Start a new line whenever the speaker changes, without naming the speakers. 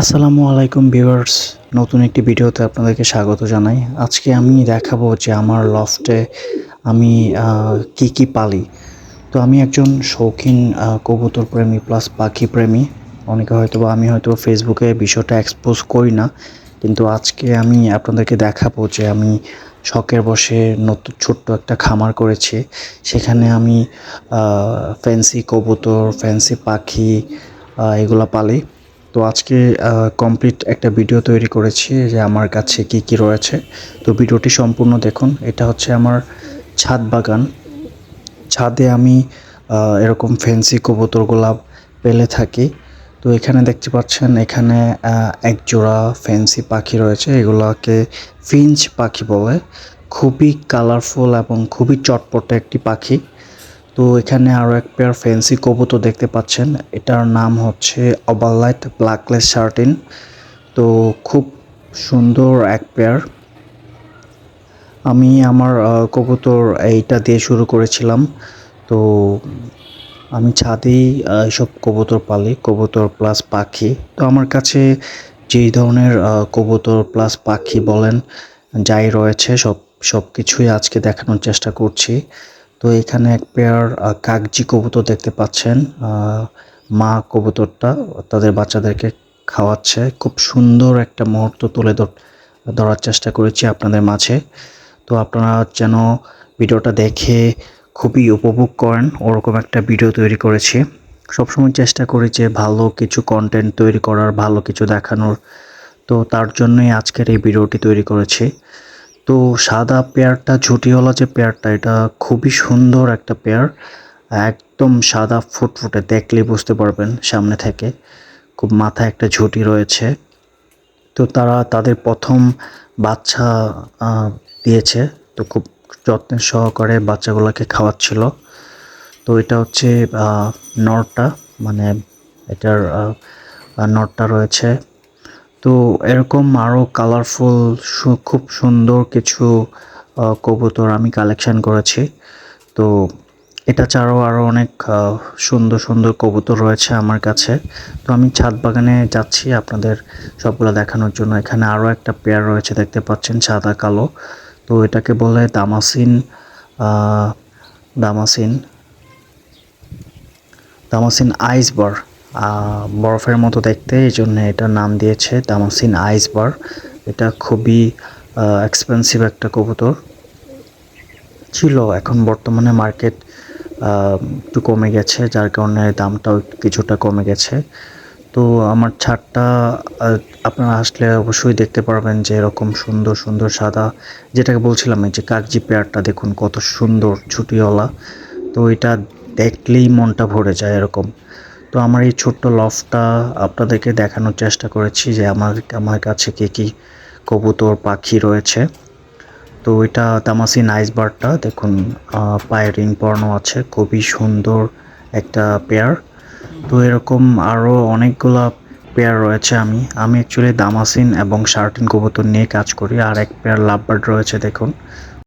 আসসালামু আলাইকুম ভিউয়ার্স, নতুন একটি ভিডিওতে আপনাদেরকে স্বাগত জানাই। আজকে আমি দেখাবো যে আমার লফটে আমি কি কি পালি। তো আমি একজন শৌখিন কবুতর প্রেমী প্লাস পাখি প্রেমী। অনেকে হয়তো বা আমি হয়তো ফেসবুকে বিষয়টা এক্সপোজ করি না, কিন্তু আজকে আমি আপনাদেরকে দেখাবো যে আমি শখের বসে নতুন, ছোট্ট একটা খামার করেছি। সেখানে আমি ফ্যান্সি কবুতর ফ্যান্সি পাখি এগুলো পালি। তো আজকে কমপ্লিট একটা ভিডিও তৈরি করেছি যে আমার কাছে কি কি রয়েছে। তো ভিডিওটি সম্পূর্ণ দেখুন। এটা হচ্ছে আমার ছাদ বাগান। ছাদে আমি এরকম ফ্যান্সি কবুতর গোলাপ পেলে থাকি। তো এখানে দেখতে পাচ্ছেন, এখানে এক জোড়া ফ্যান্সি পাখি রয়েছে। এগুলোকে ফিঞ্চ পাখি বলে। খুবই কালারফুল এবং খুবই চটপটে একটি পাখি। তো এখানে আরও এক পেয়ার ফ্যান্সি কবুতর দেখতে পাচ্ছেন। এটার নাম হচ্ছে অবালাইট ব্ল্যাকলেস শার্টিন তো খুব সুন্দর এক পেয়ার আমি আমার কবুতর এইটা দিয়ে শুরু করেছিলাম। তো আমি ছাদেই এসব কবুতর পালি, কবুতর প্লাস পাখি। তো আমার কাছে যেই ধরনের কবুতর প্লাস পাখি বলেন, যাই রয়েছে, সব সব কিছুই আজকে দেখানোর চেষ্টা করছি। তো এখানে এক পেয়ার কাগজি কবুতর দেখতে পাচ্ছেন। মা কবুতরটা তাদের বাচ্চাদেরকে খাওয়াচ্ছে। খুব সুন্দর একটা মুহূর্ত তুলে ধর- ধরার চেষ্টা করেছি আপনাদের মাঝে। তো আপনারা যেন ভিডিওটা দেখে খুবই উপভোগ করেন, ওরকম একটা ভিডিও তৈরি করেছি। সবসময় চেষ্টা করি যে ভালো কিছু কন্টেন্ট তৈরি করার, ভালো কিছু দেখানোর। তো তার জন্যই আজকের এই ভিডিওটি তৈরি করেছি। তো সাদা পেয়ারটা, ঝুটিওয়ালা যে পেয়ারটা, এটা খুবই সুন্দর একটা পেয়ার। একদম সাদা ফুটফুটে, দেখলেই বুঝতে পারবেন সামনে থেকে। খুব মাথায় একটা ঝুঁটি রয়েছে। তো তারা তাদের প্রথম বাচ্চা দিয়েছে। তো খুব যত্নের সহকারে বাচ্চাগুলোকে খাওয়াচ্ছিল। তো এটা হচ্ছে নরটা মানে এটার নরটা রয়েছে। তো এরকম আরও কালারফুল খুব সুন্দর কিছু কবুতর আমি কালেকশন করেছি। তো এটা ছাড়াও আরও অনেক সুন্দর সুন্দর কবুতর রয়েছে আমার কাছে। তো আমি ছাদ বাগানে যাচ্ছি আপনাদের সবগুলো দেখানোর জন্য। এখানে আরও একটা পেয়ার রয়েছে, দেখতে পাচ্ছেন, সাদা, কালো। তো এটাকে বলে দামাসিন দামাসিন দামাসিন আইসবার। বরফের মতো দেখতে, এই জন্য এটার নাম দিয়েছে দামাসিন আইসবার এটা খুবই এক্সপেন্সিভ একটা কবুতর। ছিল, এখন বর্তমানে মার্কেট একটু কমে গেছে, যার কারণে দামটাও কিছুটা কমে গেছে। তো আমার ছাদটা আপনারা আসলে অবশ্যই দেখতে পারবেন যে এরকম সুন্দর সুন্দর সাদা, যেটাকে বলছিলাম, এই যে কাগজি পেয়ারটা দেখুন কত সুন্দর, ছুটিওয়ালা। তো এটা দেখলেই মনটা ভরে যায় এরকম। তো আমার এই ছোট্ট লফটা আপনাদেরকে দেখানোর চেষ্টা করেছি যে আমার আমার কাছে কী কী কবুতর পাখি রয়েছে। তো এটা তামাসি নাইস বারটা দেখুন আহ, পায়ে রিং পরানো আছে খুবই সুন্দর একটা পেয়ার। তো এরকম আরও অনেকগুলা পেয়ার রয়েছে আমি আমি অ্যাকচুয়ালি দামাসিন এবং শার্টিন কবুতর নিয়ে কাজ করি আর এক পেয়ার লাভবার্ড রয়েছে দেখুন।